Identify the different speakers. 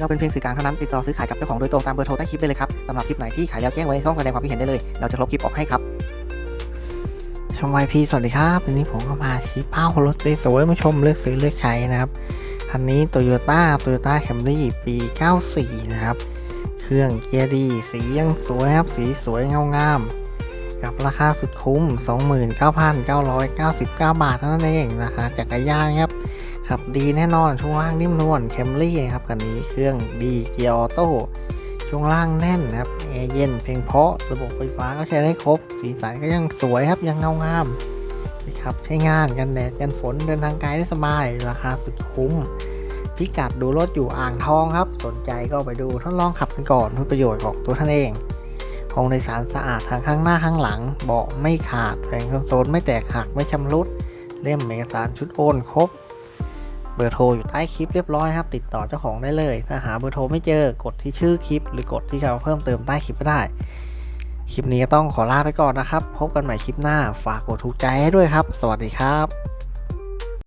Speaker 1: เราเป็นเพียงสื่อกลางเท่านั้นติดต่อซื้อขายกับเจ้าของโดยตรงตามเบอร์โทรใต้คลิปได้เลยครับสำหรับคลิปไหนที่ขายแล้วแจ้งไว้ในช่องแสดงความคิดเห็นได้เลยเราจะลบคลิปออกให้ครับชมวายพีสวัสดีครับวันนี้ผมก็มาชี้เป้ารถสวยๆมาชมเลือกซื้อเลือกใช้นะครับคันนี้โตโยต้าโตโยต้าแคมรี่ปี 94 นะครับ เครื่องเกียร์ดี สียังสวยครับ สีสวยเงางาม กับราคาสุดคุ้ม 29,999 บาทเท่านั้นเองราคาจักรยานครับ ขับดีแน่นอนช่วงล่างนิ่มนวลแคมรี่ครับคันนี้เครื่องดีเกียร์ออโต้ช่วงล่างแน่นนะครับแอร์เย็นเพลงเพาะระบบไฟฟ้าก็ใช้ได้ครบ สีสันก็ยังสวยครับยังเงางามนะครับใช้งานกันแดดกันฝนเดินทางไกลได้สบาย ราคาสุดคุ้ม พิกัดดูรถอยู่อ่างทองครับ สนใจก็ไปดูทดลองขับกันก่อนเพื่อประโยชน์ของตัวท่านเองห้องโดยสารสะอาดทางข้างหน้าข้างหลังเบาะไม่ขาดแผงคอนโซลไม่แตกหักไม่ชำรุดเล่มเอกสารชุดโอนครบ บอร์โทรอยู่ใต้คลิปเรียบร้อยครับ ติดต่อเจ้าของได้เลย ถ้าหาเบอร์โทรไม่เจอกดที่ชื่อคลิป หรือกดที่เราเพิ่มเติมใต้คลิปก็ได้ คลิปนี้ต้องขอลาไปก่อนนะครับ พบกันใหม่คลิปหน้า ฝากกดถูกใจให้ด้วยครับ สวัสดีครับ